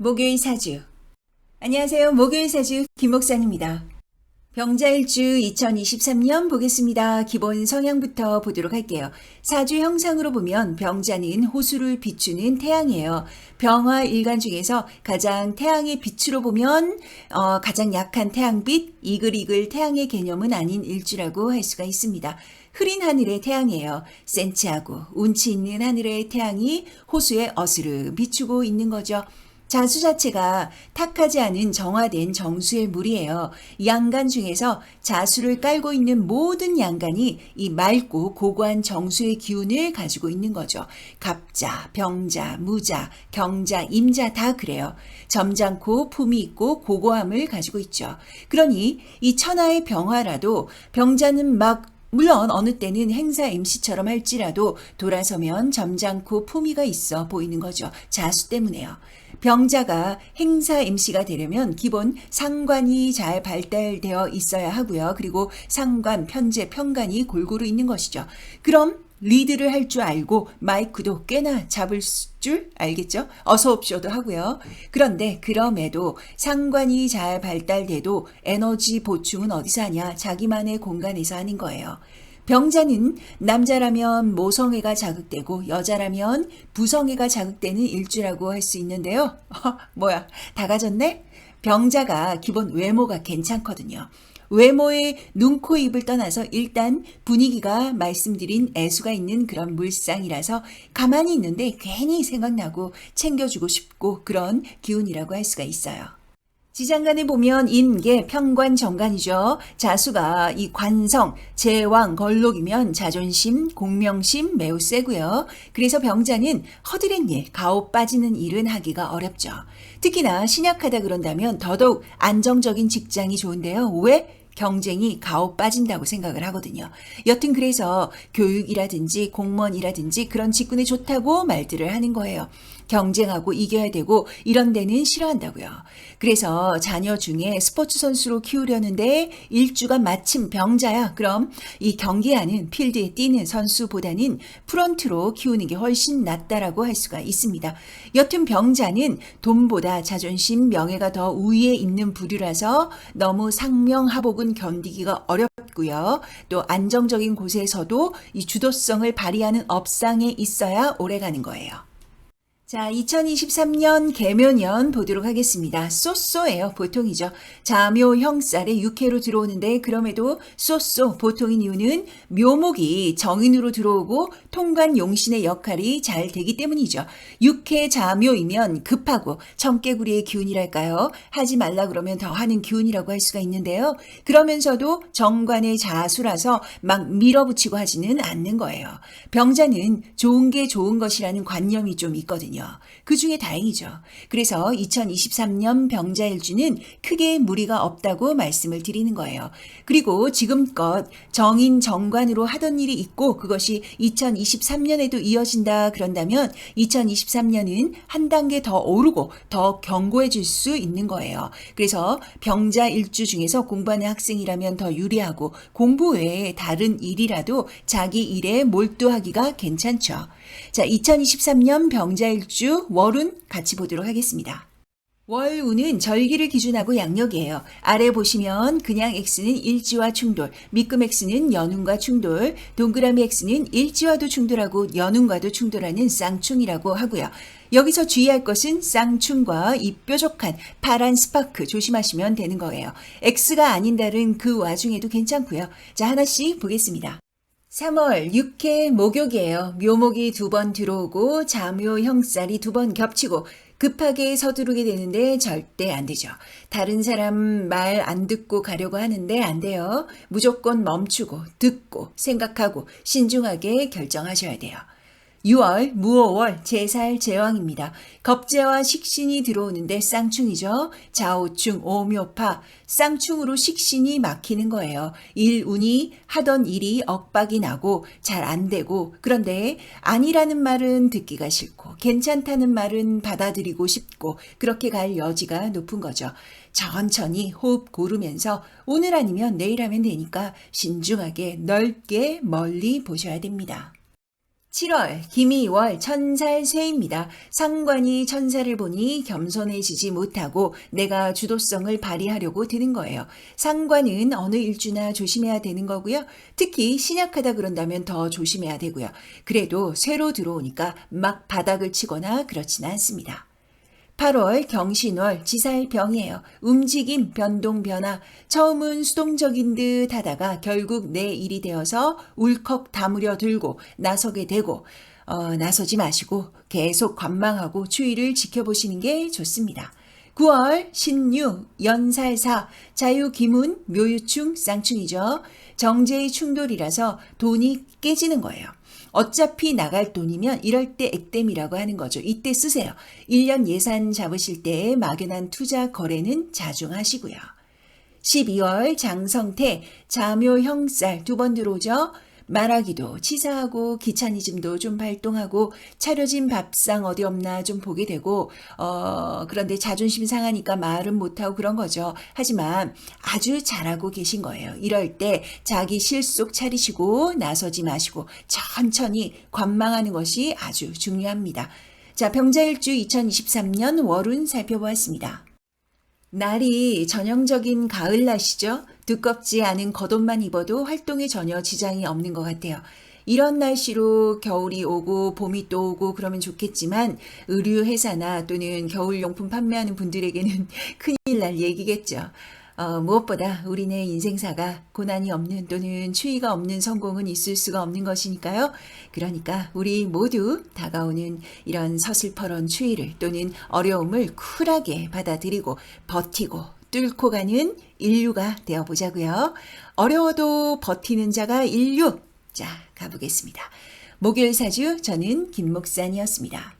목요일 사주. 안녕하세요. 목요일 사주 김목산입니다. 병자일주 2023년 보겠습니다. 기본 성향부터 보도록 할게요. 사주 형상으로 보면 병자는 호수를 비추는 태양이에요. 병화 일간 중에서 가장 태양의 빛으로 보면 어, 가장 약한 태양빛, 이글이글 태양의 개념은 아닌 일주라고 할 수가 있습니다. 흐린 하늘의 태양이에요. 센치하고 운치 있는 하늘의 태양이 호수에 어스르 비추고 있는 거죠. 자수 자체가 탁하지 않은 정화된 정수의 물이에요. 양간 중에서 자수를 깔고 있는 모든 양간이 이 맑고 고고한 정수의 기운을 가지고 있는 거죠. 갑자, 병자, 무자, 경자, 임자 다 그래요. 점잖고 품이 있고 고고함을 가지고 있죠. 그러니 이 천하의 병화라도 병자는 막 물론 어느 때는 행사 MC처럼 할지라도 돌아서면 점잖고 품위가 있어 보이는 거죠. 자수 때문에요. 병자가 행사 MC가 되려면 기본 상관이 잘 발달되어 있어야 하고요. 그리고 상관, 편제, 편관이 골고루 있는 것이죠. 그럼 리드를 할 줄 알고 마이크도 꽤나 잡을 줄 알겠죠? 어서 옵쇼도 하고요. 그런데 그럼에도 상관이 잘 발달돼도 에너지 보충은 어디서 하냐? 자기만의 공간에서 하는 거예요. 병자는 남자라면 모성애가 자극되고 여자라면 부성애가 자극되는 일주라고 할 수 있는데요. 뭐야, 다 가졌네? 병자가 기본 외모가 괜찮거든요. 외모의 눈, 코, 입을 떠나서 일단 분위기가 말씀드린 애수가 있는 그런 물상이라서 가만히 있는데 괜히 생각나고 챙겨주고 싶고 그런 기운이라고 할 수가 있어요. 지장간에 보면 인계 평관 정관이죠. 자수가 이 관성, 제왕, 걸록이면 자존심, 공명심 매우 세고요. 그래서 병자는 허드렛 일, 가오 빠지는 일은 하기가 어렵죠. 특히나 신약하다 그런다면 더더욱 안정적인 직장이 좋은데요. 왜? 경쟁이 가오 빠진다고 생각을 하거든요. 여튼 그래서 교육이라든지 공무원이라든지 그런 직군에 좋다고 말들을 하는 거예요. 경쟁하고 이겨야 되고 이런 데는 싫어한다고요. 그래서 자녀 중에 스포츠 선수로 키우려는데 일주가 마침 병자야. 그럼 이 경기하는 필드에 뛰는 선수보다는 프런트로 키우는 게 훨씬 낫다라고 할 수가 있습니다. 여튼 병자는 돈보다 자존심, 명예가 더 우위에 있는 부류라서 너무 상명하복은 견디기가 어렵고요. 또 안정적인 곳에서도 이 주도성을 발휘하는 업상에 있어야 오래 가는 거예요. 자, 2023년 개묘년 보도록 하겠습니다. 쏘쏘예요. 보통이죠. 자묘 형살에 육해로 들어오는데 그럼에도 쏘쏘 보통인 이유는 묘목이 정인으로 들어오고 통관 용신의 역할이 잘 되기 때문이죠. 육해 자묘이면 급하고 청개구리의 기운이랄까요? 하지 말라 그러면 더 하는 기운이라고 할 수가 있는데요. 그러면서도 정관의 자수라서 막 밀어붙이고 하지는 않는 거예요. 병자는 좋은 게 좋은 것이라는 관념이 좀 있거든요. 그 중에 다행이죠. 그래서 2023년 병자일주는 크게 무리가 없다고 말씀을 드리는 거예요. 그리고 지금껏 정인 정관으로 하던 일이 있고 그것이 2023년에도 이어진다 그런다면 2023년은 한 단계 더 오르고 더 견고해질 수 있는 거예요. 그래서 병자일주 중에서 공부하는 학생이라면 더 유리하고 공부 외에 다른 일이라도 자기 일에 몰두하기가 괜찮죠. 자, 2023년 병자일주 월운 같이 보도록 하겠습니다. 월운은 절기를 기준하고 양력이에요. 아래 보시면 그냥 X는 일지와 충돌, 밑금 X는 연운과 충돌, 동그라미 X는 일지와도 충돌하고 연운과도 충돌하는 쌍충이라고 하고요. 여기서 주의할 것은 쌍충과 이 뾰족한 파란 스파크 조심하시면 되는 거예요. X가 아닌 달은 그 와중에도 괜찮고요. 자, 하나씩 보겠습니다. 3월 6회 목욕이에요. 묘목이 두 번 들어오고 자묘 형살이 두 번 겹치고 급하게 서두르게 되는데 절대 안 되죠. 다른 사람 말 안 듣고 가려고 하는데 안 돼요. 무조건 멈추고 듣고 생각하고 신중하게 결정하셔야 돼요. 6월 무오월 제살 제왕입니다. 겁재와 식신이 들어오는데 쌍충이죠. 좌우충 오묘파 쌍충으로 식신이 막히는 거예요. 일운이 하던 일이 억박이 나고 잘 안 되고 그런데 아니라는 말은 듣기가 싫고 괜찮다는 말은 받아들이고 싶고 그렇게 갈 여지가 높은 거죠. 천천히 호흡 고르면서 오늘 아니면 내일 하면 되니까 신중하게 넓게 멀리 보셔야 됩니다. 7월 김이월 천살 쇠입니다. 상관이 천사를 보니 겸손해지지 못하고 내가 주도성을 발휘하려고 드는 거예요. 상관은 어느 일주나 조심해야 되는 거고요. 특히 신약하다 그런다면 더 조심해야 되고요. 그래도 쇠로 들어오니까 막 바닥을 치거나 그렇지는 않습니다. 8월 경신월 지살병이에요. 움직임, 변동, 변화. 처음은 수동적인 듯 하다가 결국 내 일이 되어서 울컥 다무려 들고 나서게 되고 어, 나서지 마시고 계속 관망하고 추위를 지켜보시는 게 좋습니다. 9월 신유, 연살사, 자유기문, 묘유충, 쌍충이죠. 정제의 충돌이라서 돈이 깨지는 거예요. 어차피 나갈 돈이면 이럴 때 액땜이라고 하는 거죠. 이때 쓰세요. 1년 예산 잡으실 때 막연한 투자 거래는 자중하시고요. 12월 장성태, 자묘 형살 두 번 들어오죠. 말하기도 치사하고 귀차니즘도 좀 발동하고 차려진 밥상 어디 없나 좀 보게 되고 어 그런데 자존심 상하니까 말은 못하고 그런 거죠. 하지만 아주 잘하고 계신 거예요. 이럴 때 자기 실속 차리시고 나서지 마시고 천천히 관망하는 것이 아주 중요합니다. 자, 병자일주 2023년 월운 살펴보았습니다. 날이 전형적인 가을 날씨죠. 두껍지 않은 겉옷만 입어도 활동에 전혀 지장이 없는 것 같아요. 이런 날씨로 겨울이 오고 봄이 또 오고 그러면 좋겠지만 의류 회사나 또는 겨울 용품 판매하는 분들에게는 큰일 날 얘기겠죠. 어, 무엇보다 우리네 인생사가 고난이 없는 또는 추위가 없는 성공은 있을 수가 없는 것이니까요. 그러니까 우리 모두 다가오는 이런 서슬퍼런 추위를 또는 어려움을 쿨하게 받아들이고 버티고 뚫고 가는 인류가 되어 보자고요. 어려워도 버티는 자가 인류. 자, 가보겠습니다. 목요일 사주 저는 김목산이었습니다.